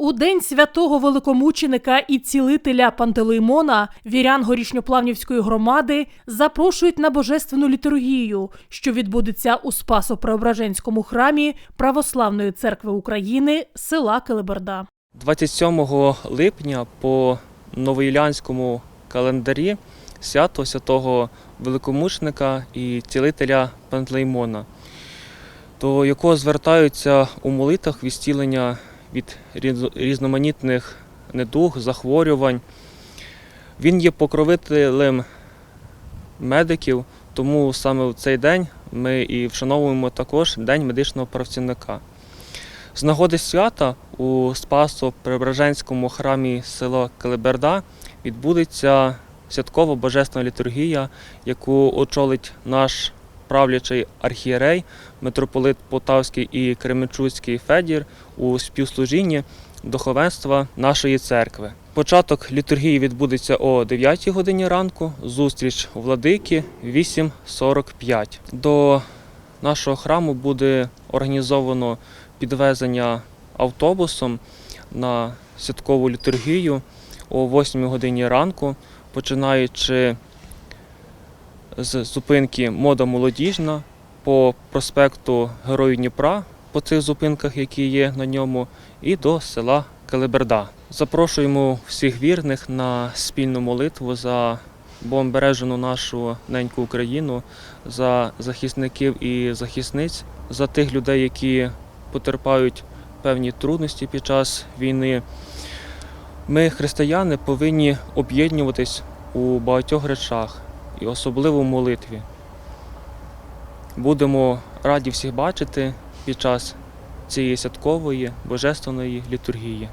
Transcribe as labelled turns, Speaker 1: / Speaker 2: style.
Speaker 1: У день святого великомученика і цілителя Пантелеймона вірян горішньоплавнівської громади запрошують на божественну літургію, що відбудеться у Спасо-Преображенському храмі Православної церкви України села Келеберда.
Speaker 2: 27 липня по новоілянському календарі свято святого великомучника і цілителя Пантлеймона, до якого звертаються у молитвах відстілення від різноманітних недуг, захворювань. Він є покровителем медиків, тому саме в цей день ми і вшановуємо також День медичного працівника. З нагоди свята у Спасо-Преображенському храмі села Келеберда відбудеться святкова божественна літургія, яку очолить наш правлячий архієрей, митрополит Полтавський і Кременчуцький Федір у співслужінні духовенства нашої церкви. Початок літургії відбудеться о 9 годині ранку, зустріч владики 8.45. До нашого храму буде організовано підвезення автобусом на святкову літургію о 8 годині ранку, починаючи з зупинки Мода Молодіжна по проспекту Героїв Дніпра по цих зупинках, які є на ньому, і до села Келеберда. Запрошуємо всіх вірних на спільну молитву за бомбережену нашу неньку Україну, за захисників і захисниць, за тих людей, які потерпають певні трудності під час війни. Ми, християни, повинні об'єднуватись у багатьох речах і особливо в молитві. Будемо раді всіх бачити під час цієї святкової божественної літургії.